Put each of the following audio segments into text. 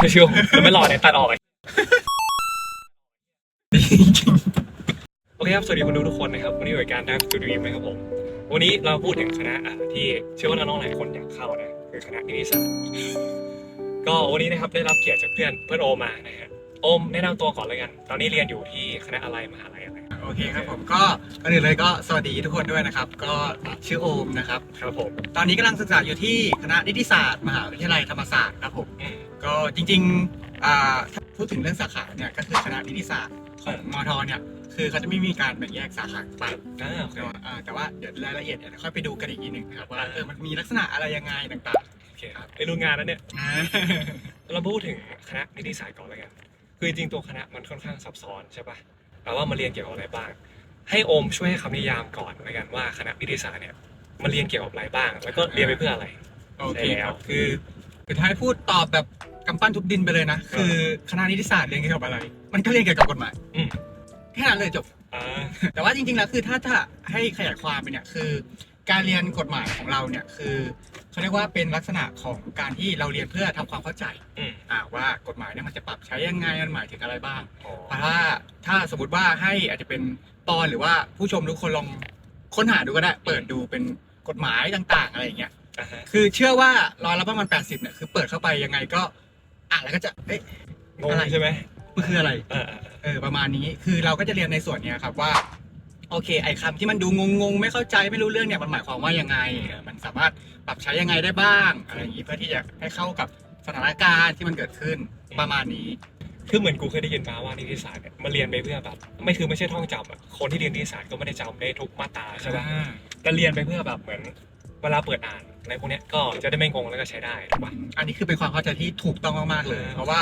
ไม่เชื่อผมไม่รอเนี่ยตัดออกเลยโอเคครับ สวัสดีคุณดูทุกคนนะครับ วันนี้อยู่รายการดับสตูดิโอนะครับผม วันนี้เราพูดถึงคณะอะที่เชื่อว่าน้องๆหลายคนอยากเข้านะ คือคณะนิติศาสตร์ ก็วันนี้นะครับได้รับเกียรติจากเพื่อนเพื่อนโอมมานะฮะโอมแนะนำตัวก่อนเลยกัน ตอนนี้เรียนอยู่ที่คณะอะไรมหาลัยอะไร โอเคครับผมก็ก่อนอื่นเลยก็สวัสดีทุกคนด้วยนะครับ ก็ชื่อโอมนะครับ ครับผม ตอนนี้กำลังศึกษาอยู่ที่คณะนิติศาสตร์ มหาวิทยาลัยธรรมศาสตร์ครับผมอืม ก็จริงๆอ่าถ้าพูดถึงเรื่องสาขาเนี่ยก็คือคณะนิติศาสตร์ของมอทเนี่ยคือเขาจะไม่มีการแบ่งแยกสาขาไปอ่าโอเค แต่ว่าอ่าแต่ว่าเดี๋ยวรายละเอียดเนี่ยเดี๋ยวค่อยไปดูกันอีกทีหนึ่งนะครับว่าเออมันมีลักษณะอะไรยังไงต่างโอเคครับไปรู้งานแล้วเนี่ย ๆอ่า เราพูดถึงคณะนิติศาสตร์ก่อนเลยกัน คือจริงๆตัวคณะมันค่อนข้างซับซ้อนใช่ปะแต่ว่ามาเรียนเกี่ยวกับอะไรบ้าง ให้โอมช่วยให้คำนิยามก่อนเลยกันว่าคณะนิติศาสตร์เนี่ยมันเรียนเกี่ยวกับอะไรบ้าง แล้วก็เรียนไปเพื่ออะไร โอเคครับ คือ คือถ้าให้พูดตอบแบบกำปั้นทุบดินไปเลยนะ คือคณะนิติศาสตร์เรียนเกี่ยวกับอะไร มันก็เรียนเกี่ยวกับกฎหมายอืม แค่นั้นเลยจบ อ่า แต่ว่าจริงๆ แล้วคือถ้าถ้าให้ขยายความไปเนี่ยคือ การเรียนกฎหมายของเราเนี่ยคือเขาเรียกว่าเป็นลักษณะของการที่เราเรียนเพื่อทำความเข้าใจอืม อ่าว่ากฎหมายเนี่ยมันจะปรับใช้ยังไงมันหมายถึงอะไรบ้างอ๋อเพราะถ้าถ้าสมมติว่าให้อาจจะเป็นตอนหรือว่าผู้ชมทุกคนลองค้นหาดูก็ได้ เปิดดูเป็นกฎหมายต่างๆ อะไรอย่างเงี้ย อ่าฮะคือเชื่อว่าร้อยละประมาณ80เนี่ยคือเปิดเข้าไปยังไงก็อ่านแล้วก็จะเอ๊ะ งงอะไร ใช่ไหมมันคืออะไรเออเออเออเออประมาณนี้คือเราก็จะเรียนในส่วนเนี้ยครับว่า โอเค ไอ้คำที่มันดูงงๆ ไม่เข้าใจไม่รู้เรื่องเนี่ยมันหมายความว่ายังไงเออมันสามารถปรับใช้ยังไงได้บ้างอะไรอย่างนี้เพื่อที่จะให้เข้ากับสถานการณ์ที่มันเกิดขึ้นประมาณนี้ คือเหมือนกูเคยได้ยินมาว่านิติศาสตร์เนี่ยมันเรียนไปเพื่อแบบไม่คือไม่ใช่ท่องจำอะคนที่เรียนนิติศาสตร์ก็ไม่ได้จำได้ทุกมาตราใช่ปะแต่เรียนไปเพื่อแบบเหมือน เวลาเปิดอ่านในพวกเนี้ยก็จะได้ไม่งงแล้วก็ใช้ได้ถูกปะ อันนี้คือเป็นความเข้าใจที่ถูกต้องมากๆเลยอ่าเพราะว่า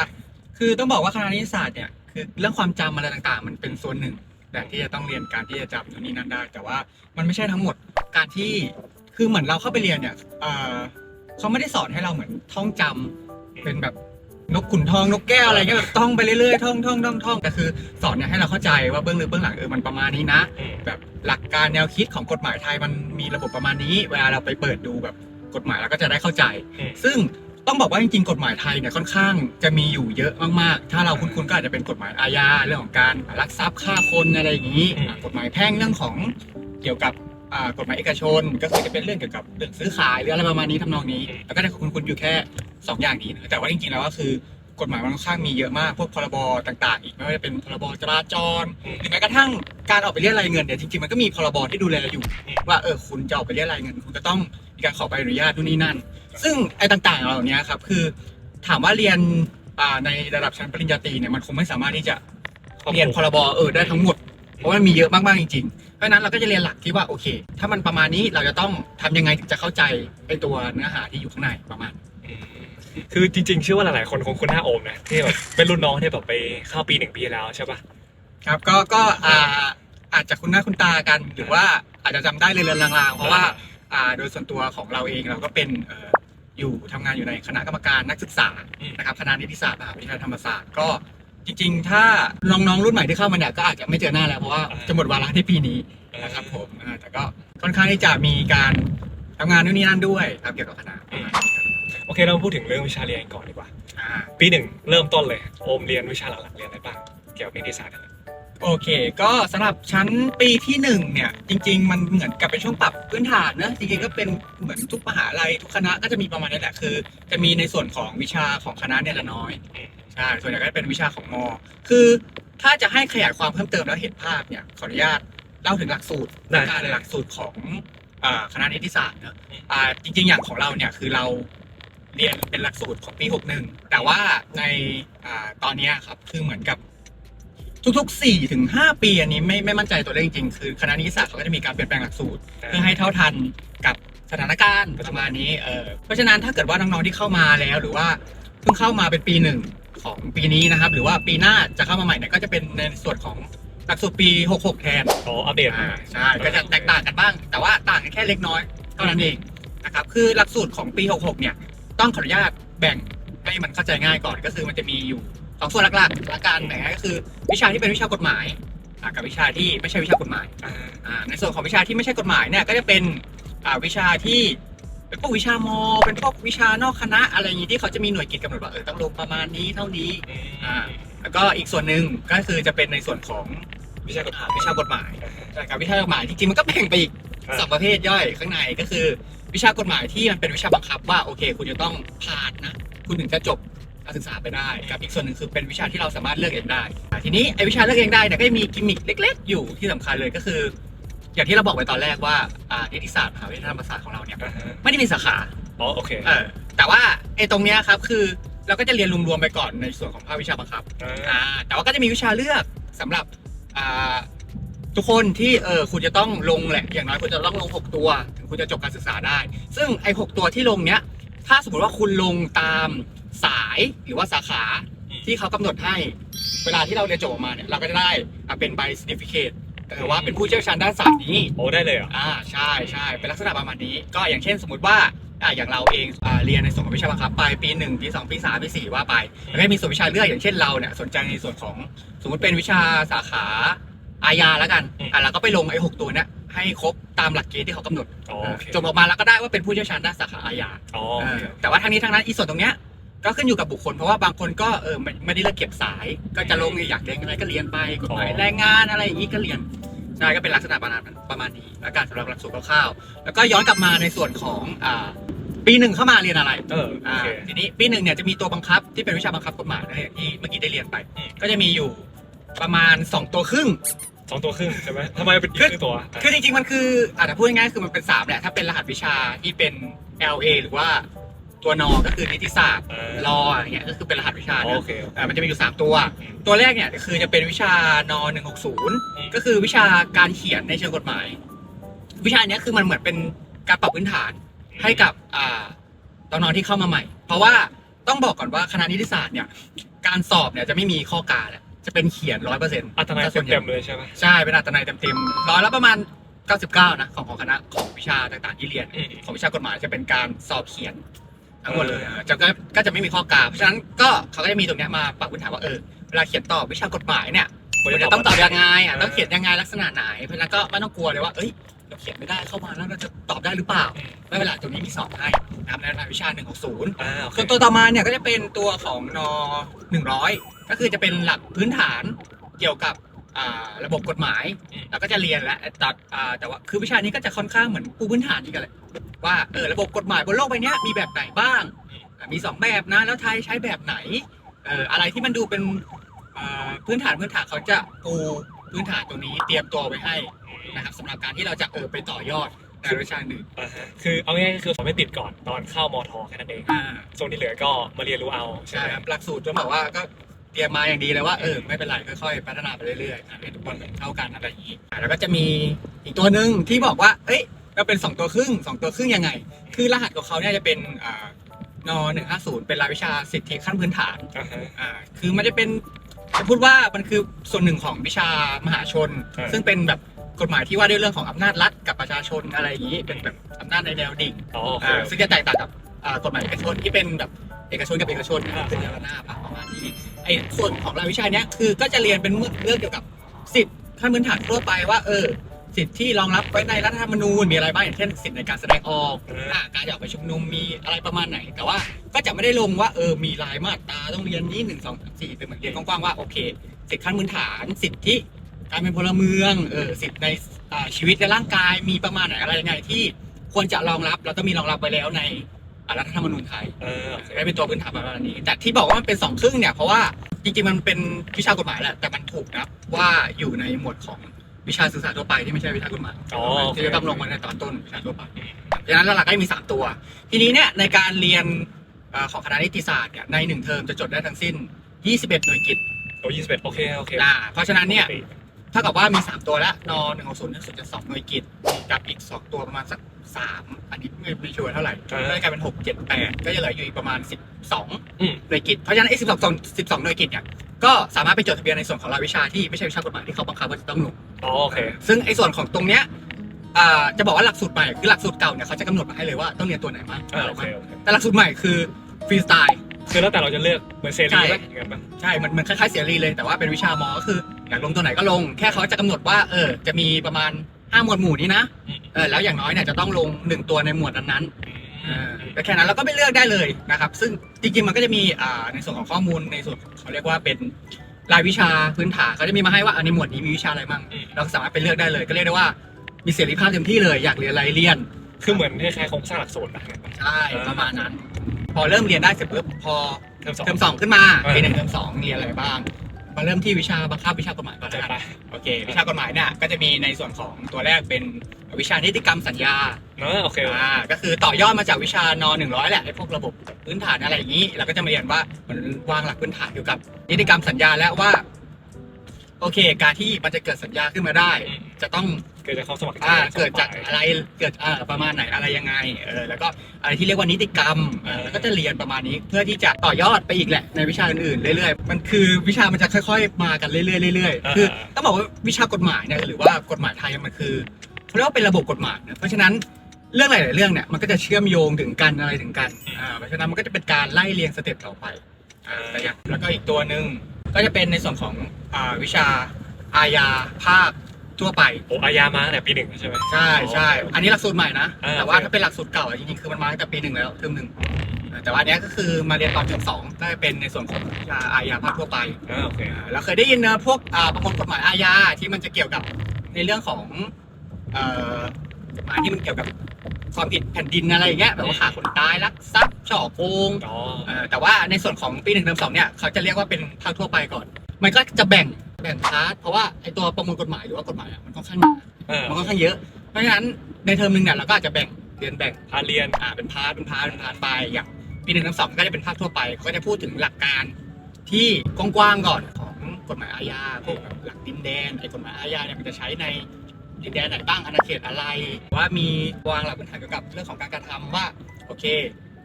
คือต้องบอกว่าคณะนิติศาสตร์เนี่ยคือเรื่องความจำอะไรต่างๆ มันเป็นส่วนหนึ่งแต่ที่จะต้องเรียนการที่จะจำตรงนี้นั่นได้ แต่ว่ามันไม่ใช่ทั้งหมดการที่คือเหมือนเราเข้าไปเรียนเนี่ยเอ่อเขาไม่ได้สอนให้เราเหมือนท่องจำเป็นแบบ นกขุนทองนกแก้วอะไรเงี้ยแบบท่องไปเรื่อยๆท่องท่องท่องท่องแต่คือสอนเนี่ยให้เราเข้าใจว่าเบื้องลึกเบื้องหลังเออมันประมาณนี้นะอืมแบบหลักการแนวคิดของกฎหมายไทยมันมีระบบประมาณนี้ เวลาเราไปเปิดดูแบบกฎหมายเราก็จะได้เข้าใจอืมซึ่งต้องบอกว่าจริงๆกฎหมายไทยเนี่ยค่อนข้างจะมีอยู่เยอะมากๆ ถ้าเราคุ้นๆก็อาจจะเป็นกฎหมายอาญาเรื่องของการลักทรัพย์ฆ่าคนอะไรอย่างนี้อืมอ่ากฎหมายแพ่งเรื่องของเกี่ยวกับ อ่ากฎหมายเอกชนก็คือจะเป็นเรื่องเกี่ยวกับเรื่องซื้อขายหรืออะไรประมาณนี้ทำนองนี้ แล้วก็ได้คุ้นๆอยู่แค่สองอย่างนี้นะแต่ว่าจริงๆแล้วก็คือกฎหมายมันค่อนข้างมีเยอะมากพวกพรบต่างๆ อีกไม่ว่าจะเป็นพรบจราจรหรือแม้กระทั่งการออกไปเรียกรายเงินเนี่ยจริงๆมันก็มีพรบที่ดูแลอยู่ ว่าเออคุณจะออกไปเรียกรายเงิน คุณก็ต้องมีการขอใบอนุญาตนู่นนี่นั่น ซึ่งไอ้ต่างๆเหล่านี้ครับคือถามว่าเรียนอ่าในระดับชั้นปริญญาตรีเนี่ยมันคงไม่สามารถที่จะเรียนพรบเออได้ทั้งหมด เพราะว่ามันมีเยอะมากๆจริงๆ เพราะฉะนั้นเราก็จะเรียนหลักที่ว่าโอเค ถ้ามันประมาณนี้เราจะต้องทำยังไงถึงจะเข้าใจไอ้ตัวเนื้อหาที่อยู่ข้างในประมาณอืมคือจริงๆเชื่อว่าหลายๆคนคงคุ้นหน้าโอมนะที่แบบเป็นรุ่นน้องที่แบบไปเข้าปีหนึ่งปีแล้วใช่ปะครับก็ก็อ่าอาจจะคุ้นหน้าคุ้นตากัน หรือว่าอาจจะจำได้เลยเรือนลางๆ เพราะว่าอ่าโดยส่วนตัวของเราเองเราก็เป็นเอ่ออยู่ทำงานอยู่ในคณะกรรมการนักศึกษาอืมนะครับคณะนิติศาสตร์มหาวิทยาลัยธรรมศาสตร์ก็ จริงๆ ถ้าน้องๆรุ่นใหม่ที่เข้ามาเนี่ยก็อาจจะไม่เจอหน้าแล้วเพราะว่าจะหมดวาระในปีนี้นะครับผมอ่าแต่ก็ค่อนข้างที่จะมีการทำงานนู่นนี่นั่นด้วยครับเกี่ยวกับคณะประมาณนี้ครับโอเคเรามาพูดถึงเรื่องวิชาเรียนก่อนดีกว่า อ่า ปีหนึ่งเริ่มต้นเลยโอมเรียนวิชาหลักๆเรียนอะไรบ้างเกี่ยวกับนิติศาสตร์อะไรโอเค ก็สำหรับชั้นปีที่หนึ่งเนี่ย จริง ๆ มันเหมือนกับเป็นช่วงปรับพื้นฐานนะจริงๆก็เป็นเหมือนทุกมหาลัยทุกคณะก็จะมีประมาณนี้แหละคือ จะมีในส่วนของวิชาของคณะเนี่ยละน้อยใช่ส่วนใหญ่ก็จะเป็นวิชาของมอ คือถ้าจะให้ขยายความเพิ่มเติมแล้วเห็นภาพเนี่ยขออนุญาตเล่าถึงหลักสูตรได้ การหลักสูตรของอ่าคณะนิติศาสตร์เนอะอ่าจริง ๆ อย่างของเราเนี่ยคือเราเรียนเป็นหลักสูตรของปี 61 แต่ว่าในอ่าตอนเนี้ยครับคือเหมือนกับทุกๆ4ถึง5ปีอันนี้ไม่ไม่มั่นใจตัวเลขจริงๆคือคณะนิติศาสตร์เขาก็จะมีการเปลี่ยนแปลงหลักสูตร เพื่อให้เท่าทันกับสถานการณ์ประมาณนี้ เออเพราะฉะนั้นถ้าเกิดว่าน้องๆที่เข้ามาแล้ว หรือว่า เพิ่งเข้ามาเป็นปีหนึ่งของปีนี้นะครับ หรือว่าปีหน้าจะเข้ามาใหม่เนี่ยก็จะเป็นในส่วนของหลักสูตรปี 66 แทนอ๋ออัปเดตอ่าใช่ก็จะแตกต่างกันบ้าง แต่ว่าต่างกันแค่เล็กน้อยเท่านั้นเองนะครับคือหลักสูตรของปี 66 เนี่ยต้องขออนุญาตแบ่งให้มันเข้าใจง่ายก่อนก็คือมันจะมีอยู่สองส่วนหลักๆหลักการแบ่งก็คือวิชาที่เป็นวิชากฎหมายอ่ากับวิชาที่ไม่ใช่วิชากฎหมายอ่าอ่าในส่วนของวิชาที่ไม่ใช่กฎหมายเนี่ยก็จะเป็นอ่าวิชาที่ เป็นพวกวิชามอ เป็นพวกวิชานอกคณะอะไรอย่างนี้ที่เขาจะมีหน่วยกิจกำหนดว่าเออต้องลงประมาณนี้เท่านี้อ่าแล้วก็อีกส่วนหนึ่งก็คือจะเป็นในส่วนของวิชากฎหมายวิชากฎหมายใช่ครับวิชากฎหมายจริงๆมันก็แบ่งไปอีกครับสองประเภทย่อยข้างในก็คือ วิชากฎหมายที่มันเป็นวิชาบังคับว่าโอเค คุณจะต้องผ่านนะคุณถึงจะจบการศึกษาไปได้กับอีกส่วนหนึ่งคือเป็นวิชาที่เราสามารถเลือกเองได้อ่าทีนี้ไอ้วิชาเลือกเองได้เนี่ยก็จะมีกิมมิคเล็ก ๆ อยู่ที่สำคัญเลยก็คือ อย่างที่เราบอกไปตอนแรกว่าอ่านิติศาสตร์มหาวิทยาลัยธรรมศาสตร์ของเราเนี่ยอ่าฮะไม่ได้มีสาขาอ๋อโอเคเออแต่ว่าไอ้ตรงเนี้ยครับคือเราก็จะเรียนรวมๆไปก่อนในส่วนของภาควิชาบังคับอ่า อ่าแต่ว่าก็จะมีวิชาเลือกสำหรับอ่าทุกคนที่เออคุณจะต้องลงแหละอย่างน้อยคุณจะต้องลง 6 ตัว ถึงคุณจะจบการศึกษาได้ ซึ่งไอ้หตัวที่ลงเนี้ยถ้าสมมติว่าคุณลงตามสายหรือว่าสาขาที่เขากำหนดให้ เวลาที่เราเรียนจบออกมาเนี่ยเราก็จะได้อะเป็นใบ certificate เออว่าเป็นผู้เชี่ยวชาญด้านศาสตร์นี้ โอ้ได้เลยเหรออ่าใช่ใช่เป็นลักษณะประมาณนี้ ก็อย่างเช่นสมมติว่าอ่าอย่างเราเองอ่าเรียนในส่วนของวิชาบังคับไปปีหนึ่งปีสองปีสามปีสี่ว่าไปแล้วก็มีส่วนวิชาเลือกอย่างเช่นเราเนี่ยสนใจในส่วนของสมมติเป็นวิชาสาขาอาญาแล้วกันอืมอ่าเราก็ไปลงไอ้หกตัวเนี้ยให้ครบตามหลักเกณฑ์ที่เขากำหนดอ๋อโอเคจบออกมาแล้วก็ได้ว่าเป็นผู้เชี่ยวชาญด้านสาขาอาญาอ๋อเอโออเคแต่ว่าทั้งนี้ทั้งนั้นอีส่วนตรงเนี้ย ก็ขึ้นอยู่กับบุคคลเพราะว่าบางคนก็เออไม่ไม่ได้เลือกเก็บสาย ก็จะลงอยากเรียนอะไรก็เรียนไปกฎหมายแรงงานอะไรอย่างนี้ก็เรียนใช่ก็เป็นลักษณะประมาณนั้นประมาณนี้แล้วการสำหรับหลักสูตรคร่าวๆแล้วก็ย้อนกลับมาในส่วนของอ่าปีหนึ่งเข้ามาเรียนอะไรเออโออ่าเค ทีนี้ปีหนึ่งเนี่ยจะมีตัวบังคับที่เป็นวิชาบังคับกฎหมายนะอย่างที่เมื่อกี้ได้เรียนไป อืม ก็จะมีอยู่ประมาณ 2 ตัวครึ่ง สองตัวครึ่งใช่ไหมทำไมเป็นครึ่งตัวอะคือจริงๆ มันคืออาจจะพูดง่ายๆคือมันเป็น 3 แหละ ถ้าเป็นรหัสวิชาที่เป็น LA หรือว่า ตัวนอก็คือนิติศาสตร์เออรออย่างเงี้ยก็คือเป็นรหัสวิชาอ๋อนะโอเคอ่ามันจะมีอยู่ 3 ตัว ตัวแรกเนี่ยคือจะเป็นวิชาน160มก็คือวิชาการเขียนในเชิงกฎหมาย วิชาเนี้ยคือมันเหมือนเป็นการปรับพื้นฐานให้กับอ่าน้องๆที่เข้ามาใหม่ เพราะว่าต้องบอกก่อนว่าคณะนิติศาสตร์เนี่ยการสอบเนี่ยจะไม่มีข้อกาแหละจะเป็นเขียนร้อยเปอร์เซ็นต์อัตนัยเต็มๆเลยใช่ไหมใช่เป็นอัตนัยเต็มๆร้อยละประมาณ 99 นะ ของของคณะของวิชาต่างๆที่เรียนอืมของวิชากฎหมายจะเป็นการสอบเขียน ทั้งหมดเลยอะจะก็ก็จะไม่มีข้อกาเพราะฉะนั้นก็เขาก็จะมีตรงเนี้ยมาปรับพื้นฐานว่าเออเวลาเขียนตอบวิชากฎหมายเนี่ยควรมันจะจะต้องตอบยังไงอะเออต้องเขียนยังไงลักษณะไหนเพราะฉะนั้นก็ไม่ต้องกลัวเลยว่าเอ้ยเราเขียนไม่ได้เข้ามาแล้วเราจะตอบได้หรือเปล่าอืมไม่เป็นไรตรงนี้มีสอบให้นะครับในรายวิชา160อ่าโอเคส่วนตัวต่อมาเนี่ยก็จะเป็นตัวของน100 ก็คือจะเป็นหลักพื้นฐานเกี่ยวกับอ่า ระบบกฎหมายแล้วก็จะเรียนแล้วแต่อ่าแต่ว่าคือวิชานี้ก็จะค่อนข้างเหมือนปูพื้นฐานนี่กันเลยว่าเออระบบกฎหมายบนโลกใบเนี้ยมีแบบไหนบ้างอะมีสองแบบนะแล้วไทยใช้แบบไหนเอออะไรที่มันดูเป็นอ่าพื้นฐานพื้นฐานเขาจะปูพื้นฐานตรงนี้เตรียมตัวไว้ให้นะครับสำหรับการที่เราจะเออไปต่อยอดในวิชาหนึ่งอ่าฮะคือเอาง่ายๆก็คือสอบไม่ติดก่อนตอนเข้ามอทอแค่นั้นเองอ่าส่วนที่เหลือก็มาเรียนรู้เอาใช่ใช่ไหมครับหลักสูตรจะบอกว่าก็ เตรียมมาอย่างดีเลยว่าเออไม่เป็นไรค่อยๆพัฒนาไปเรื่อยๆให้ทุกคนเท่ากันอะไรอย่างนี้อะแล้วก็จะมีอีกตัวหนึ่งที่บอกว่าเอ้ยเราเป็น 2 ตัวครึ่ง 2 ตัวครึ่งยังไง คือรหัสของเขาเนี่ยจะเป็นอ่านหนึ่งห้าศูนย์เป็นรายวิชาสิทธิขั้นพื้นฐานอ่าฮะอ่าคือมันจะเป็นจะพูดว่ามันคือส่วนหนึ่งของวิชามหาชนอ่าซึ่งเป็นแบบกฎหมายที่ว่าด้วยเรื่องของอำนาจรัฐกับประชาชนอะไรอย่างนี้เป็นแบบอำนาจในแนวดิ่งอ๋อโอเคอ่าซึ่งจะแตกต่างกับอ่ากฎหมายเอกชนที่เป็นแบบเอกชนกับเอกชนนะครับเป็นแนวหน้าปะประมาณนี้ไอ้ส่วนของรายวิชาเนี้ยคือก็จะเรียนเป็นเรื่องเกี่ยวกับสิทธิขั้นพื้นฐานทั่วไปว่าเออสิทธิที่รองรับไว้ในรัฐธรรมนูญมีอะไรบ้างอย่างเช่นสิทธิในการแสดงออกอ่าอ่าการจะออกไปชุมนุมมีอะไรประมาณไหน แต่ว่าก็จะไม่ได้ลงว่าเออมีรายมาตราต้องเรียนนี้หนึ่งสองสามสี่เป็นเหมือนเรียนกว้างๆว่าโอเค สิทธิขั้นพื้นฐานสิทธิการเป็นพลเมืองเออสิทธิในอ่าชีวิตในร่างกายมีประมาณไหนอะไรยังไงที่ควรจะรองรับแล้วก็มีรองรับไว้แล้วในอ่า รัฐธรรมนูญไทยเออโอเคได้เป็นตัวพื้นฐานประมาณนี้ แต่ที่บอกว่ามันเป็นสองครึ่งเนี่ยเพราะว่าจริงๆมันเป็นวิชากฎหมายแหละแต่มันถูกนะว่าอยู่ในหมวดของวิชาศึกษาทั่วไปที่ไม่ใช่วิชากฎหมายอ๋อโอเคที่จะต้องลงมาในตอนต้นวิชาทั่วไปดังนั้นหลักๆก็จะมี 3 ตัว ทีนี้เนี่ยในการเรียนเอ่อของคณะนิติศาสตร์เนี่ยในหนึ่งเทอมจะจดได้ทั้งสิ้น 21 หน่วยกิตโอ้ยี่สิบเอ็ดโอเค โอเค อ่า เพราะฉะนั้นเนี่ย ปกติเท่ากับว่ามี 3 ตัวแล้วนหนึ่งของศูนย์สุดจะ2หน่วยกิตกับอีก 2 ตัวประมาณสัก3อันนี้ไม่ไม่ชัวร์เท่าไหร่ก็เลยกลายเป็น6 7 8ก็จะเหลืออยู่อีกประมาณ12อืม หน่วยกิตเพราะฉะนั้นไอ้12 12หน่วยกิตเนี่ยก็สามารถไปจดทะเบียนในส่วนของรายวิชาที่ไม่ใช่วิชากฎหมายที่เขาบังคับว่าจะต้องลง อ๋อโอเค ซึ่งไอ้ส่วนของตรงเนี้ยอ่าจะบอกว่าหลักสูตรใหม่คือหลักสูตรเก่าเนี่ยเขาจะกำหนดมาให้เลยว่าต้องเรียนตัวไหนมางอ่าอะไรโอเคบ้างโอเค แต่หลักสูตรใหม่คือฟรีสไตล์ คือแล้วแต่เราจะเลือกเหมือนเซรีใช่ไหมอย่างนั้นปะใช่ มันมันคล้ายๆเสรีเลยแต่ว่าเป็นวิชามอก็คืออยากลงตัวไหนก็ลง แค่เขาจะกำหนดว่า เออ จะมีประมาณห้าหมวดหมู่นี้นะอืมเออ แล้วอย่างน้อยเนี่ยจะต้องลงหนึ่งตัวในหมวดนั้นอืๆมอ่าก็แค่นั้นเราก็ไปเลือกได้เลยนะครับ ซึ่งจริงๆมันก็จะมีอ่าในส่วนของข้อมูลในส่วนเขาเรียกว่าเป็นรายวิชาพื้นฐานเขาจะมีมาให้ว่าอันในหมวดนี้มีวิชาอะไรบ้างอืม เราก็สามารถไปเลือกได้เลย ก็เรียกได้ว่ามีเสรีภาพเต็มที่เลยอยากเรียนอะไรเรียนคือเหมือนคล้ายๆโครงสร้างหลักสูตรนะใช่ประมาณนั้นพ อเริ่มเรียนได้เสร็จปุ๊บพอเทอมสอง เทอมสองขึ้นมาเออ ปีหนึ่งเทอมสองเรียนอะไรบ้าง มาเริ่มที่วิชาบังคับวิชากฎหมายก่อนจัดนะไปโอเค วิชากฎหมายเนี่ยก็จะมีในส่วนของตัวแรกเป็นวิชานิติกรรมสัญญา เนอะโอเคอ่าก็คือต่อยอดมาจากวิชานหนึ่งร้อยแหละไอ้พวกระบบพื้นฐานอะไรอย่างนี้เราก็จะมาเรียนว่ามันวางหลักพื้นฐานเกี่ยวกับนิติกรรมสัญญาแล้วว่า โอเค การที่มันจะเกิดสัญญาขึ้นมาได้อืมจะต้องเกิดจากความสมัครใจอ่าสองเกิดจากฝ่ยอะไรเกิดอ่าประมาณไหนอะไรยังไงเออแล้วก็อะไรที่เรียกว่านิติกรรมเออแล้วก็จะเรียนประมาณนี้เพื่อที่จะต่อยอดไปอีกแหละในวิชาอื่นๆเรื่อยๆมันคือวิชามันจะค่อย ๆ มากันเรื่อยๆเรื่อยๆคือต้องบอกว่าวิชากฎหมายเนี่ยหรือว่ากฎหมายไทยมันคือเขาเรียกว่าเป็นระบบกฎหมายนะเพราะฉะนั้นเรื่องหลายๆเรื่องเนี่ยมันก็จะเชื่อมโยงถึงกันอะไรถึงกันอ่าเพราะฉะนั้นมันก็จะเป็นการไล่เรียงสเต็ปต่อไปอ่าแต่อย่างแล้วก็อีกตัวหนึ่งก็จะเป็นในส่วนของอ่าวิชาอาญาภาค ทั่วไป โอ้อายามาตั้งแต่ปีหนึ่งใช่ไหม ใช่ใช่ อันนี้หลักสูตรใหม่นะ อ่าแต่ว่าโอเค ถ้าเป็นหลักสูตรเก่าอะจริงๆคือมันมาตั้งแต่ปีหนึ่งแล้วเทอมหนึ่งเออแต่ว่าอันเนี้ยก็คือมาเรียนตอนเทอมสองก็จะเป็นในส่วนของวิชาอาญาภาคทั่วไปอ่าโอเค อ่าเราเคยได้ยินนะพวกอ่าประมวลกฎหมายอาญาที่มันจะเกี่ยวกับในเรื่องของเอ่อกฎหมายที่มันเกี่ยวกับความผิดแผ่นดินอะไรอย่างเงี้ยแบบว่าฆ่าคนตายลักทรัพย์ช่อโกง อ๋อ เออแต่ว่าในส่วนของปีหนึ่งเทอมสองเนี่ยเขาจะเรียกว่าเป็นภาคทั่วไปก่อน มันก็จะแบ่งแบ่งพาร์ทเพราะว่าไอตัวประมวลกฎหมายหรือว่ากฎหมายอะมันค่อนข้างหนาเออมันค่อนข้างเยอะ เพราะฉะนั้นในเทอมหนึ่งเนี่ยเราก็อาจจะแบ่งเรียนแบ่ง พาเรียน อ่าเป็นพาร์ทเป็นพาร์ทเป็นพาร์ทไปอย่างปีหนึ่งถึงสองก็จะเป็นภาคทั่วไปเขาก็จะพูดถึงหลักการที่กว้างๆก่อนของกฎหมายอาญาพวกแบบหลักดินแดนไอ้กฎหมายอาญาเนี่ยมันจะใช้ในดินแดนไหนบ้างอาณาเขตอะไร ว่ามีวางหลักพื้นฐานเกี่ยวกับเรื่องของการกระทำว่าโอเค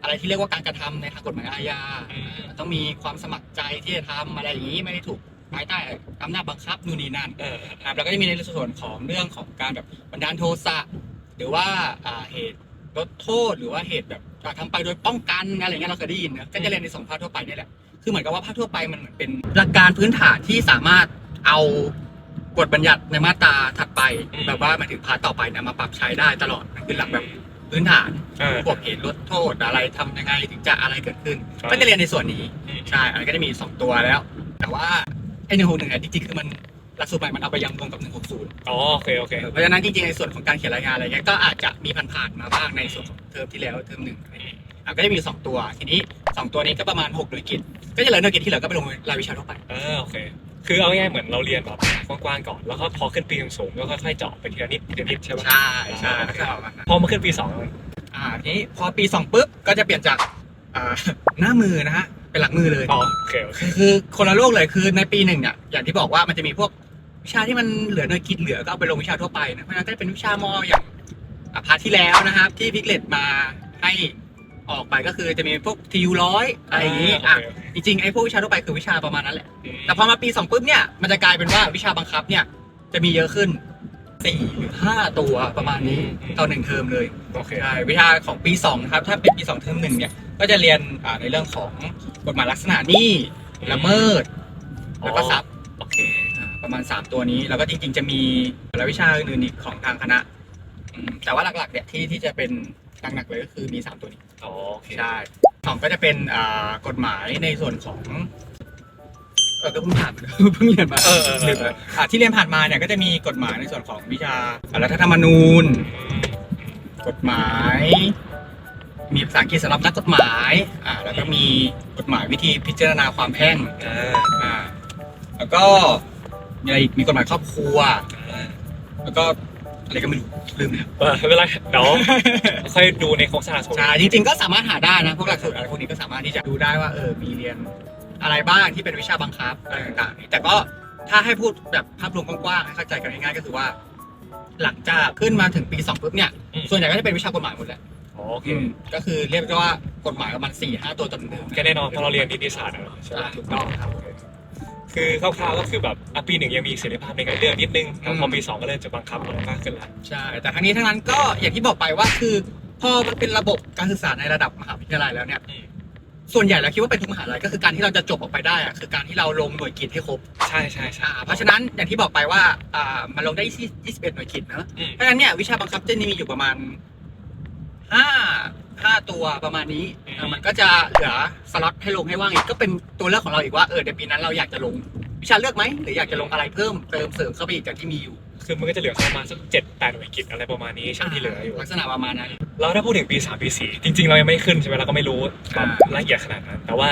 อะไรที่เรียกว่าการกระทำในทางกฎหมายอาญาต้องมีความสมัครใจที่จะทำอะไรอย่างนี้ไม่ได้ถูกภายใต้อำนาจบังคับนู่นนี่นั่นเออนะครับแล้วก็จะมีในส่วนของเรื่องของการแบบบันดาลโทสะหรือว่าเหตุลดโทษหรือว่าเหตุแบบอ่าทำไปโดยป้องกันอะไรเงี้ยเราเคยได้ยินนะก็จะเรียนในสองภาคทั่วไปนี่แหละคือเหมือนกับว่าภาคทั่วไปมันเหมือนเป็นหลักการพื้นฐานที่สามารถเอาบทบัญญัติในมาตราถัดไปแบบว่ามาถึงพาร์ทต่อไปเนี่ยมาปรับใช้ได้ตลอดมันคือหลักแบบ พื้นฐานเออพวกเหตุลดโทษอะไรทำยังไงถึงจะอะไรเกิดขึ้น ใช่ ก็จะเรียนในส่วนนี้อืมใช่ อันนี้ก็จะมี 2 ตัวแล้ว แต่ว่าไอ้หนึ่งหกหนึ่งเนี่ยจริงๆคือมันหลักสูตรใหม่มันเอาไปยำรวมกับหนึ่งหกศูนย์อ๋อโอเคโอเคเพราะฉะนั้นจริงๆในส่วนของการเขียนรายงานอะไรเงี้ยก็อาจจะมีผ่านๆมาบ้างในส่วนของเทอมที่แล้วเทอมหนึ่งอะไรเงี้ยอะก็จะมี 2 ตัว ทีนี้ 2 ตัวนี้ก็ประมาณ 6 หน่วยกิจ ก็จะเหลือหน่วยกิจที่เหลือก็ไปลงรายวิชาทั่วไป เออโอเค คือเอาง่ายๆเหมือนเราเรียนแบบกว้างๆก่อน แล้วก็พอขึ้นปีสูงๆก็ค่อยๆเจาะไปทีละนิดทีละนิดใช่ปะใช่ใช่อ่าก็ประมาณนั้นพอมาขึ้นปีสองอ่าทีนี้พอปี2ปุ๊บก็จะเปลี่ยนจากอ่าหน้ามือนะฮะเป็นหลังมือเลยอ๋อโอเคโอเคคือคือคนละโลกเลยคือในปีหนึ่งเนี่ยอย่างที่บอกว่ามันจะมีพวกวิชาที่มันเหลือหน่วยกิจเหลือก็เอาไปลงวิชาทั่วไปนะเพราะฉะนั้นก็จะเป็นวิชา มออย่างอะพาร์ทที่แล้วนะครับ ที่พิกเลตมาให้ ออกไปก็คือจะมีพวกทียูร้อยอะไรอย่างนี้อะโอเคจริงๆไอ้พวกวิชาทั่วไปคือวิชาประมาณนั้นแหละอืมแต่พอมาปีสองปุ๊บเนี่ย มันจะกลายเป็นว่าวิชาบังคับเนี่ยจะมีเยอะขึ้นสี่หรือห้าตัวประมาณนี้ต่อหนึ่งเทอมเลยโอเคใช่วิชาของปี2นะครับ ถ้าเป็นปี2เทอมหนึ่งเนี่ย ก็จะเรียนอ่าในเรื่องของกฎหมายลักษณะหนี้ละเมิด แล้วก็ทรัพย์โอเคอ่าประมาณ3ตัวนี้ แล้วก็จริง ๆ จะมีรายวิชาอื่นๆอีกของทางคณะอืมแต่ว่าหลักๆเนี่ยที่ที่จะเป็น หนักๆเลยก็คือมี 3 ตัวนี้อ๋อโอเค ใช่สองก็จะเป็นอ่ากฎหมายในส่วนของเออก็เพิ่งผ่าน เพิ่งเรียนมาเออเออเอลือมเอเลอยอ่าที่เรียนผ่านมาเนี่ยก็จะมีกฎหมายในส่วนของวิชารัฐธรรมนูญ กฎหมาย มีภาษาอังกฤษสำหรับนักกฎหมายอ่าแล้วก็มีกฎหมายวิธีพิจารณาความแพ่งอ่าอ่าแล้วก็มีอะไรอีกมีกฎหมายครอบครัว อ่าแล้วก็ อะไรก็ไม่รู้ลืมแล้วเออไม่เป็นไรเดี๋ยวค่อยดูในโครงสร้างสูตรใช่จริงๆก็สามารถหาได้นะพวกหลักสูตรอะไรพวกนี้ก็สามารถที่จะดูได้ว่าเออมีเรียนอะไรบ้างที่เป็นวิชาบังคับอะไรต่างๆแต่ก็ถ้าให้พูดแบบภาพรวมกว้างๆให้เข้าใจกันง่ายๆก็คือว่า หลังจากขึ้นมาถึงปีสองปุ๊บเนี่ยส่วนใหญ่ก็จะเป็นวิชากฎหมายหมดแหละอ๋อโอเคก็คือเรียกได้ว่ากฎหมายประมาณสี่ห้าตัวต่อหนึ่งเทอมก็แน่นอนเพราะเราเรียนนิติศาสตร์อะเนาะใช่ไหมอ่าถูกต้องครับ คือคร่าวๆก็คือแบบอะปีหนึ่งยังมีเสรีภาพในการเลือกนิดนึงแล้วพออืมปีสองก็เริ่มจะบังคับเรามากขึ้นละ ใช่ แต่ทั้งนี้ทั้งนั้นก็อย่างที่บอกไปว่าคือ พอมันเป็นระบบการศึกษาในระดับมหาวิทยาลัยแล้วเนี่ยอืมส่วนใหญ่เราคิดว่าเป็นทุกมหาลัยก็คือการที่เราจะจบออกไปได้อะคือการที่เราลงหน่วยกิจให้ครบใช่ใช่ใช่ อ่าเพราะฉะนั้นอย่างที่บอกไปว่าอ่ามันลงได้21หน่วยกิจเนอะอืม เพราะฉะนั้นเนี่ยวิชาบังคับจะมีอยู่ประมาณ ห้า15ตัวประมาณนี้เออมันก็จะเหลือสล็อตให้ลงให้ว่างอีกก็เป็นตัวเลือกของเราอีกว่าเออเดี๋ยวปีนั้นเราอยากจะลงวิชาเลือกไหมหรืออยากจะลงอะไรเพิ่มเติมเสริมเข้าไปอีกจากที่มีอยู่คือมันก็จะเหลือประมาณสักเจ็ดแปดหน่วยกิจอะไรประมาณนี้ช่างที่เหลืออยู่ ลักษณะประมาณนั้น แล้วถ้าพูดถึงปีสามปีสี่จริง ๆ เรายังไม่ขึ้นใช่ไหมเราก็ไม่รู้แบอ่าบละเอียดขนาดนั้น แต่ว่า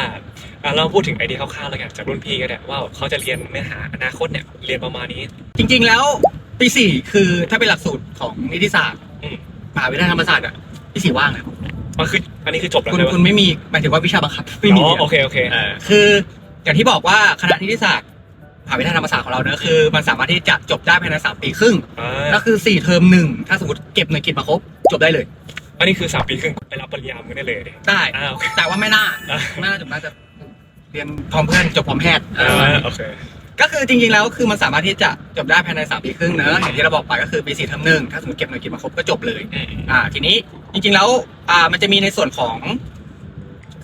อะเราพูดถึงไอเดียคร่าวๆแล้วกันจากรุ่นพี่ก็ได้ว่าเขาจะเรียนเนื้อหาอนาคตเนี่ยเรียนประมาณนี้ จริง ๆ แล้วปีสี่คือถ้าเป็นหลักสูตรของนิติศาสตร์อืม มหาวิทยาลัยธรรมศาสตร์อะปีสี่ว่างเลย มันคืออันนี้คือจบแล้วคุณใช่ไหมคุณไม่มีหมายถึงว่าวิชาบังคับไม่มีอ๋อโอเคโอเคเออคืออย่างที่บอกว่าคณะนิติศาสตร์มหาวิทยาลัยธรรมศาสตร์ของเราเนอะคือ มันสามารถที่จะจบได้ภายในสามปีครึ่งอ่ก็าคือสี่เทอมหนึ่งถ้าสมมติเก็บหน่วยกิจมาครบจบได้เลย อันนี้คือสามปีครึ่งไปรับปริญญามือได้เลยดิได้อ่าโอเคแต่ว่าไม่น่าอ่าไม่น่าจบน่าจะเรียนพร้อมเพื่อนจบพร้อมแพทย์ อ่าโอเค ก็คือจริงๆแล้วคือมันสามารถที่จะจบได้ภายในสามปีครึ่งเนอะอย่างที่เราบอกไปก็คือปีสี่เทอมหนึ่งถ้าสมมติเก็บหน่วยกิจมาครบก็จบเลยอืมอ่าทีนี้จริงๆแล้วอ่ามันจะมีในส่วนของ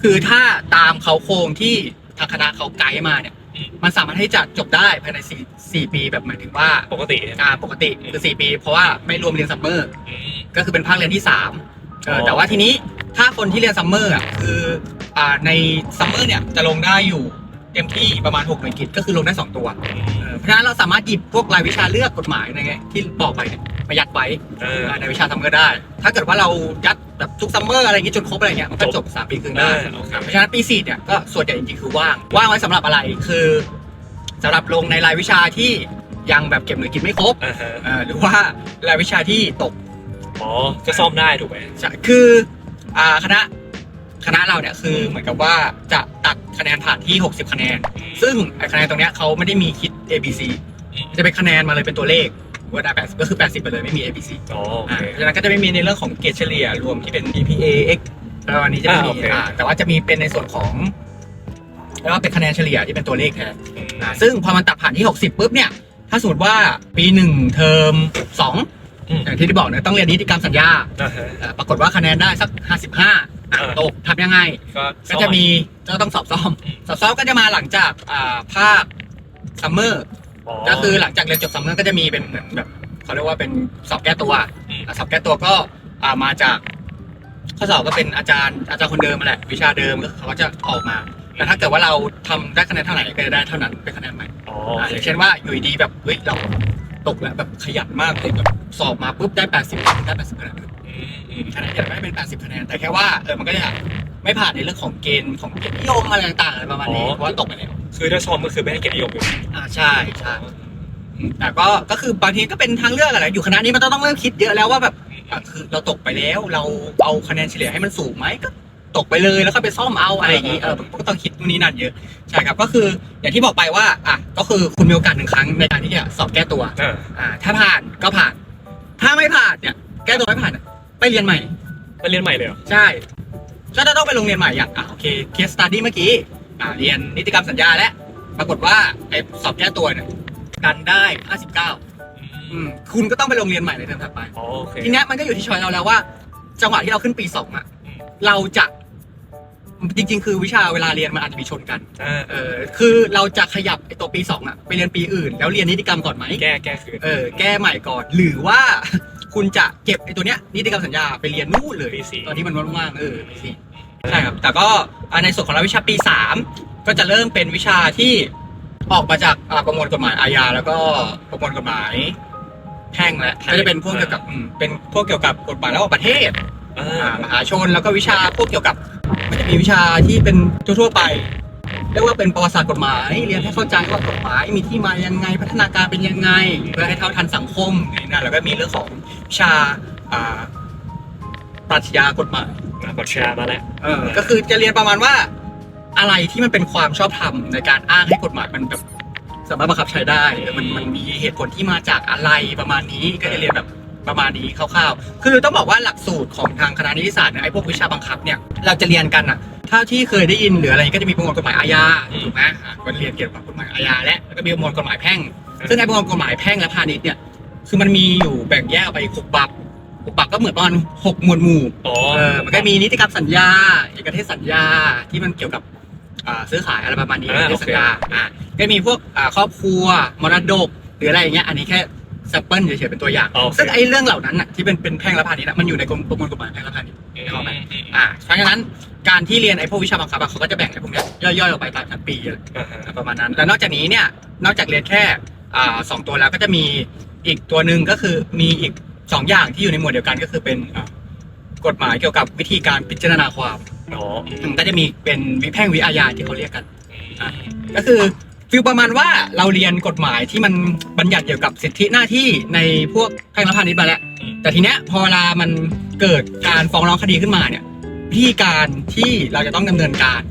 คือถ้าตามเขาโครงที่ทางคณะเขาไกด์มาเนี่ยอืมมันสามารถที่จะจบได้ภายในสี่สี่ปีแบบหมายถึงว่าปกติใช่ไหมอ่าปกติคือสี่ปี เพราะว่าไม่รวมเรียนซัมเมอร์อืมก็คือเป็นภาคเรียนที่สามเอออ๋อแต่ว่าทีนี้ถ้าคนที่เรียนซัมเมอร์อะคืออ่าในซัมเมอร์เนี่ยจะลงได้อยู่ เต็มที่ประมาณ6หน่วยกิจก็คือลงได้ 2 ตัวเออเพราะฉะนั้นเราสามารถหยิบพวกรายวิชาเลือกกฎหมายอะไรเงี้ยที่บอกไปเนี่ยมายัดไว้เออ ในวิชาซัมเมอร์ได้ ถ้าเกิดว่าเรายัดแบบทุกซัมเมอร์อะไรอย่างงี้จนครบอะไรเงี้ยมันก็จบสามปีครึ่งได้อ่าโอเค เพราะฉะนั้นปีสี่เนี่ยก็ส่วนใหญ่จริงๆคือว่าง ว่างไว้สำหรับอะไรคือสำหรับลงในรายวิชาที่ยังแบบเก็บหน่วยกิจไม่ครบอ่าฮะเอ่อหรือว่ารายวิชาที่ตก อ๋อก็ซ่อมได้ถูกไหม ใช่คืออ่าคณะคณะเราเนี่ยคือเหมือนกับว่าจะ ตัดคะแนนผ่านที่ 60 คะแนน ซึ่งไอ้คะแนนตรงเนี้ยเขาไม่ได้มีคิด A B C จะเป็นคะแนนมาเลยเป็นตัวเลขว่าได้80ก็คือ 80 ไปเลยไม่มี A B C อ๋อโอเคอ่าเพราะฉะนั้นก็จะไม่มีในเรื่องของเกรดเฉลี่ยรวมที่เป็น GPA X ประมาณนี้จะไม่อ่ามีโอเค อ่าแต่ว่าจะมีเป็นในส่วนของแล้วก็เป็นคะแนนเฉลี่ยที่เป็นตัวเลขแทนอืมอ่าซึ่งพอมันตัดผ่านที่ 60ปุ๊บเนี่ย ถ้าสมมติว่าปีหนึ่งเทอมสองอืมอย่างที่ได้บอกเนี่ยต้องเรียนนิติกรรมสัญญาอ่าฮะเอ่อปรากฏว่าคะแนนได้สัก 55 อะเออตกทำยังไง ก็ก็จะมีก็ต้องสอบซ่อมอืมสอบซ่อมก็จะมาหลังจากอ่าภาคซัมเมอร์ก็คือหลังจากเรียนจบซัมเมอร์ก็จะมีเป็นเหมือนแบบเขาเรียกว่าเป็นสอบแก้ตัวอืมอะสอบแก้ตัวก็อ่ามาจากข้อสอบก็เป็นอาจารย์อาจารย์คนเดิมมาแหละ วิชาเดิมก็เขาก็จะออกมาแต่ถ้าเกิดว่าเราทำได้คะแนนเท่าไหร่ก็จะได้เท่านั้นเป็นคะแนนใหม่อ๋ออ่าอย่างเช่นว่าอยู่ดีๆแบบเฮ้ยเราตกแล้วแบบขยันมากเลยแบบสอบมาปุ๊บได้ 80ได้80คะแนนอื มอืมคะแนนอยากได้เป็น 80คะแนนแต่แค่ว่าเออมันก็จะไม่ผ่านในเรื่องของเกณฑ์ของเกียรตินิยมอะไรต่างๆอะไรประมาณนี้เพราะว่าตกไปแล้วคือถ้าซ่อมก็คือไม่ให้เกียรตินิยมอยู่อ่าใช่ใช่อืมแต่ก็ก็คือบางทีก็เป็นทางเลือกอะไรอยู่คณะนี้มันต้องต้องเริ่มคิดเยอะแล้วว่าแบบอะคือเราตกไปแล้วเราเอาคะแนนเฉลี่ยให้มันสูงไหมก็ตกไปเลยแล้วก็ไปซ่อมเอาอะไรอย่างนี้เออมันก็ต้องคิดนู่นนี่นั่นเยอะใช่ครับก็คืออย่างที่บอกไปว่าอะก็คือคุณมีโอกาสหนึ่งครั้งในการที่จะสอบแก้ตัว อ่า อ่าถ้าผ่านก็ผ่าน ถ้าไม่ผ่านเนี่ย แก้ตัวไม่ผ่านเนี่ย ไปเรียนใหม่ ไปเรียนใหม่เลยเหรอใช่ก็จะต้องไปโรงเรียนใหม่อย่างอะโอเคเคสตัดดี้เมื่อกี้อ่าเรียนนิติกรรมสัญญาแล้วปรากฏว่าไอ้สอบแก้ตัวเนี่ยดันได้ 59อือืมมคุณก็ต้องไปโรงเรียนใหม่ในเทอมถัดไป อ๋อโอเคทีเนี้ยมันก็อยู่ที่ชอยเราแล้วว่า จังหวะที่เราขึ้นปีสองอะ อืมเราจะจริง ๆ คือวิชาเวลาเรียนมันอาจจะมีชนกัน อ่าเออคือเราจะขยับไอ้ตัวปีสองอะไปเรียนปีอื่น แล้วเรียนนิติกรรมก่อนไหมแก้แก้คืนเออแก้ใหม่ก่อน หรือว่า คุณจะเก็บไอ้ตัวเนี้ยนิติกรรมสัญญาไปเรียนนู่นเลยปีสี่ตอนที่มันว่างๆเออปีสี่ใช่ครับ แต่ก็อ่าในส่วนของเราวิชาปีสามก็จะเริ่มเป็นวิชาที่ออกมาจากอ่าประมวลกฎหมายอาญาแล้วก็ประมวลกฎหมายแพ่งแล้วก็จะเป็นพวกเกี่ยวกับอืมเป็นพวกเกี่ยวกับกฎหมายระหว่างประเทศ อ่อ่าามหาชนแล้วก็วิชาพวกเกี่ยวกับ มันจะมีวิชาที่เป็นทั่วๆไปเรียกว่าเป็นประวัติศาสตร์กฎหมาย เรียนให้เข้าใจว่ากฎหมายมีที่มายังไง พัฒนาการเป็นยังไงเพื่อให้เท่าทันสังคมนี่นะแล้วก็มีเรื่องของวิชาอ่าปรัชญากฎหมายมาปรัชญามาแล้วเออก็คือจะเรียนประมาณว่าอะไรที่มันเป็นความชอบธรรมในการอ้างให้กฎหมายมันแบบสามารถบังคับใช้ได้เออมันมันมีเหตุผลที่มาจากอะไรประมาณนี้ก็จะเรียนแบบประมาณนี้คร่าวๆ คือต้องบอกว่าหลักสูตรของทางคณะนิติศาสตร์เนี่ยไอ้พวกวิชาบังคับเนี่ยเราจะเรียนกันอะ ถ้าที่เคยได้ยินหรืออะไรก็จะมีประมวลกฎหมายอาญาถูกไหมอะก็เรียนเกี่ยวกับกฎหมายอาญาและแล้วก็มีประมวลกฎหมายแพ่ง ซึ่งในประมวลกฎหมายแพ่งและพาณิชย์เนี่ยคือมันมีอยู่แบ่งแยกออกไปหกบับหกบับก็เหมือนประมาณหกหมวดหมู่อ๋อเออมันก็มีนิติกรรมสัญญาเอกเทศสัญญาที่มันเกี่ยวกับอ่าซื้อขายอะไรประมาณนี้อ่าเอกเทศสัญญาอ่าก็มีพวกอ่าครอบครัวมรดกหรืออะไรอย่างเงี้ยอันนี้แค่ แซมเปิลเฉยๆเป็นตัวอย่างโอเคซึ่งไอ้เรื่องเหล่านั้นน่ะที่เป็นเป็นแพ่งและพาณิชย์อะมันอยู่ในกรมประมวลกฎหมายแพ่งและพาณิชย์อืมเข้าไหมอืม อ่าเพราะฉะนั้นการที่เรียนไอ้พวกวิชาบังคับอะเขาก็จะแบ่งไอ้พวกเนี้ยย่อยๆออกไปตามชั้นปีเลยอ่าฮะประมาณนั้น แล้วนอกจากนี้เนี่ยนอกจากเรียนแค่อ่าสองตัวแล้วก็จะมีอีกตัวหนึ่งก็คือมีอีกสองอย่างที่อยู่ในหมวดเดียวกันก็คือเป็นอ่ากฎหมายเกี่ยวกับวิธีการพิจารณาความอ๋ออืมอืมก็จะมีเป็นวิแพ่งวิอาญาที่เขาเรียกกันอืมก็คือ ฟิลประมาณว่าเราเรียนกฎหมายที่มันบัญญัติเกี่ยวกับสิทธิหน้าที่ในพวกแพ่งและพาณิชย์มาแล้วแต่ทีเนี้ยพอเวลามันเกิดการฟ้องร้องคดีขึ้นมาเนี่ยวิธีการที่เราจะต้องดำเนินการ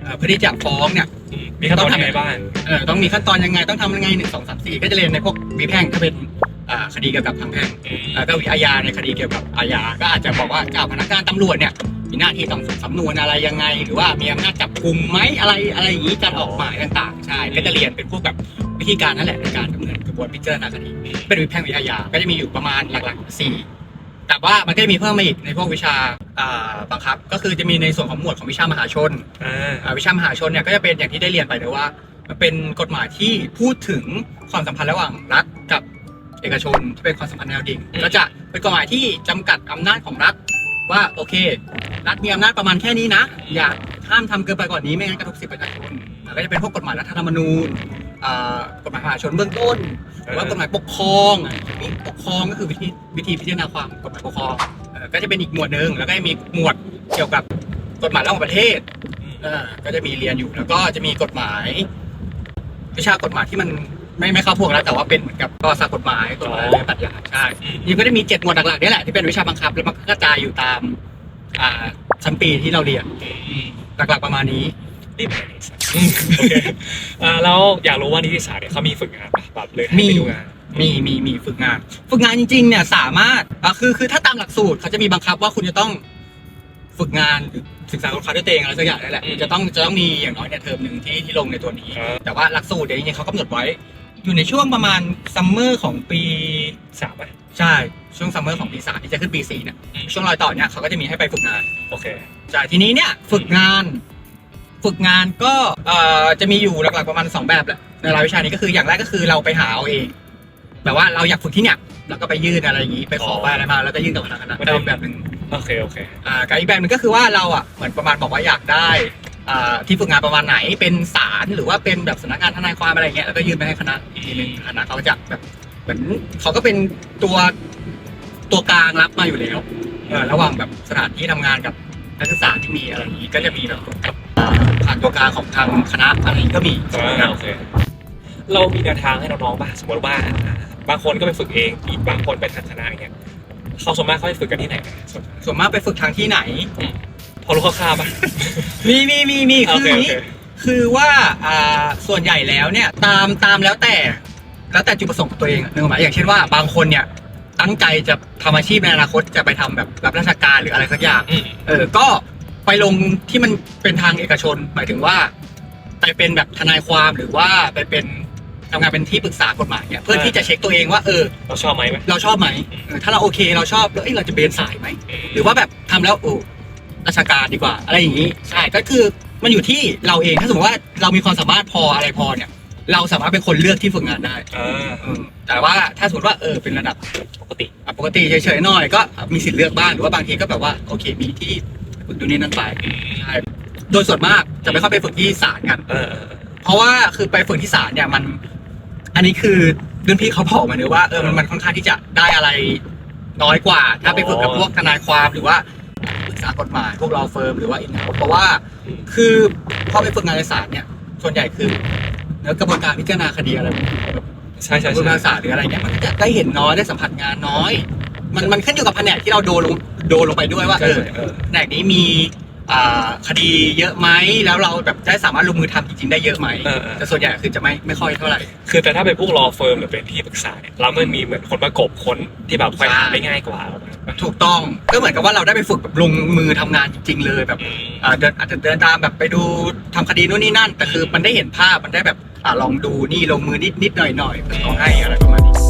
เอ่อเพื่อที่จะฟ้องเนี่ย อืมมีขั้นตอนยังไงบ้าง เออต้องมีขั้นตอนยังไงต้องทำยังไงหนึ่งสองสามสี่ก็จะเรียนในพวกวิแพ่งถ้าเป็นอ่า คดีเกี่ยวกับทางแพ่งอืมแล้วก็วิอาญาในคดีเกี่ยวกับอาญาก็อาจจะบอกว่าเจ้าพนักงานตำรวจเนี่ยมีหน้าที่ต้องส่งสำนวนอะไรยังไง หรือว่ามีอำนาจจับกุมไหมอะไรอะไรอย่างนี้การออกหมายต่างๆใช่ก็จะเรียนเป็นพวกแบบวิธีการนั่นแหละในการดำเนินกระบวนพิจารณาคดีเป็นวิแพ่งวิอาญาก็จะมีอยู่ประมาณหลักๆสี่แต่ว่ามันก็จะมีเพิ่มมาอีกในพวกวิชาอ่าบังคับ ก็คือจะมีในส่วนของหมวดของวิชามหาชนอ่าอ่าวิชามหาชนเนี่ยก็จะเป็นอย่างที่ได้เรียนไปเลยว่ามันเป็นกฎหมายที่พูดถึงความสัมพันธ์ระหว่างรัฐกับ เอกชนที่เป็นความสัมพันธ์แนวดิ่งก็จะเป็นกฎหมายที่จำกัดอำนาจของรัฐว่าโอเค รัฐมีอำนาจประมาณแค่นี้นะ อย่าห้ามทำเกินไปกว่านี้ไม่งั้นกระทบสิทธิประชาชนอ่าก็จะเป็นพวกกฎหมายรัฐธรรมนูญอ่ากฎหมายมหาชนเบื้องต้น หรือว่ากฎหมายปกครองอะนี่ปกครองก็คือวิธีวิธีพิจารณาความกฎหมายปกครองเอ่อก็จะเป็นอีกหมวดหนึ่งแล้วก็จะมีหมวดเกี่ยวกับกฎหมายระหว่างประเทศเอ่อก็จะมีเรียนอยู่แล้วก็จะมีกฎหมาย วิชากฎหมายที่มัน ไม่ไม่เข้าพวกแล้วแต่ว่าเป็นเหมือนกับประวัติศาสตร์กฎหมายกฎหมายอะไรปรัชญาใช่อืมนี่ก็จะมีเจ็ดหมวดหลักๆนี่แหละที่เป็นวิชาบังคับแล้วมันก็กระจายอยู่ตาม อ่าชั้นปีที่เราเรียนอืมหลักๆประมาณนี้รีบไปนิสสัตอืมโอเคอ่าแล้วอยากรู้ว่านิติศาสตร์เนี่ยเขามีฝึกงานปะแบบเลยให้มีไปดูงาน มีมีมีฝึกงาน ฝึกงานจริง ๆ เนี่ยสามารถอะคือคือถ้าตามหลักสูตรเขาจะมีบังคับว่าคุณจะต้องฝึกงานหรือศึกษาค้นคว้าด้วยตัวเองอะไรสักอย่างนั่นแหละ จะต้องจะต้องมีอย่างน้อยเนี่ยเทอมหนึ่งที่ที่ลงในตัวนี้อ่าแต่ว่าหลักสูตรเดี๋ยวจริงๆเขากำหนดไว้ อยู่ในช่วงประมาณซัมเมอร์ของปี สามไหมใช่ ช่วงซัมเมอร์ของปีสามที่จะขึ้นปีสี่เนี่ยอืมช่วงรอยต่อเนี่ยเขาก็จะมีให้ไปฝึกงานโอเคใช่ทีนี้เนี่ยฝึกงาน ฝึกงานก็เอ่อจะมีอยู่หลักๆประมาณสองแบบแหละในรายวิชานี้ก็คืออย่างแรกก็คือเราไปหาเอาเองแบบว่าเราอยากฝึกที่เนี่ยเราก็ไปยื่นอะไรอย่างนี้ไปขอไปอะไรมาแล้วก็ยื่นกับคณะคณะได้อีกแบบหนึ่งโอเคโอเคอ่ากับอีกแบบหนึงก็คือว่าเราอะเหมือนประมาณบอกว่าอยากได้อ่า ที่ฝึกงานประมาณไหนเป็นศาลหรือว่าเป็นแบบสำนักงานทนายความอะไรเงี้ยแล้วก็ยื่นไปให้คณะอีกทีหนึงคณะเขาจะแบบเหมือนเขาก็เป็นตัวตัวกลางรับมาอยู่แล้วเออระหว่างแบบสถานที่ทำงานกับนักศึกษาที่มีอะไรอย่างนี้ก็จะมีแบบอ่าผ่านตัวกลางของทางคณะอะไรอย่างนี้ก็มีอ่าโอเคเรามีแนวทางให้น้องๆบ้างสมมติว่าอ่าบางคนก็ไปฝึกเองอีกบางคนไปทางคณะอย่างเงี้ยเขาส่วนมากเขาไปฝึกกันที่ไหนกันส่วนมากส่วนมากไปฝึกทางที่ไหน พอรู้คร่าวๆป่ะ มีมีมีมีโอคือเคอโอย่างนี้เค คือว่าอ่าส่วนใหญ่แล้วเนี่ยตามตามแล้วแต่ แล้วแต่จุดประสงค์ของตัวเองอะนึกออกไหมอย่างเช่นว่าบางคนเนี่ยตั้งใจจะทำอาชีพในอนาคตจะไปทำแบบรับราชการหรืออะไรสักอย่าง อืม เออ ก็ไปลงที่มันเป็นทางเอกชน หมายถึงว่า ไปเป็นแบบทนายความหรือว่าไปเป็นทำงานเป็นที่ปรึกษากฎหมายเนี่ยเพื่อที่จะเช็คตัวเองว่าเออ เราชอบไหมไหม เราชอบไหมเออถ้าเราโอเคเราชอบแล้วเอ้ยเราจะเบนสายไหม หรือว่าแบบทำแล้วโอ้ ราชการดีกว่า อะไรอย่างนี้ใช่ก็คือมันอยู่ที่เราเองถ้าสมมติว่าเรามีความสามารถพออะไรพอเนี่ย เราสามารถเป็นคนเลือกที่ฝึกงานได้ อ่าเออแต่ว่าถ้าสมมติว่าเออเป็นระดับปกติอะปกติเฉยๆหน่อยก็มีสิทธิ์เลือกบ้างหรือว่าบางทีก็แบบว่าโอเคมีที่ฝึกดูนี่นั่นไปใช่โดยส่วนมากจะไม่ค่อยไปฝึกที่ศาลกัน เออเออเพราะว่าคือไปฝึกที่ศาลเนี่ยมัน อันนี้คือรุ่นพี่เขาบอกมาเลยว่าเออมันมันค่อนข้างที่จะได้อะไรน้อยกว่า ถ้าไปฝึกกับพวกทนายความหรือว่าปรึก ษากฎหมายพวกเราเฟิร์มหรือว่าอินเพราะว่าคือพอไปฝึกงานในศาลเนี่ย ส่วนใหญ่คือเนื้อกระบวนการพิจารณาคดีอะไรแบบใช่ใช่กระบวนใช่การศาลหรืออะไรเนี่ยมันก็จะได้เห็นน้อยได้สัมผัสงานน้อย มันมันขึ้นอยู่กับแผนกที่เราโดนลงโดนลงไปด้วยว่าเออแผนกนี้มี คดีเยอะไหมแล้วเราแบบได้สามารถลงมือทำจริงๆได้เยอะไหมเออเออ แต่ส่วนใหญ่คือจะไม่ไม่ค่อยเท่าไหร่ คือแต่ถ้าเป็นพวก law firm หรือเป็นที่ปรึกษาเนี่ยเรามันมีเหมือนคนประกบคนที่แบบไปหาได้ง่ายกว่าถูกต้องก็เหมือนกับว่าเราได้ไปฝึกแบบลงมือทำงานจริง ๆ เลยแบบ อืม อ่าเดินอาจจะเดินตามแบบไปดูทำคดีนู่นนี่นั่น แต่คือมันได้เห็นภาพมันได้แบบอ่าลองดูนี่ลงมือนิดนิดๆหน่อยหน่อยๆเขาให้อะไรประมาณนี้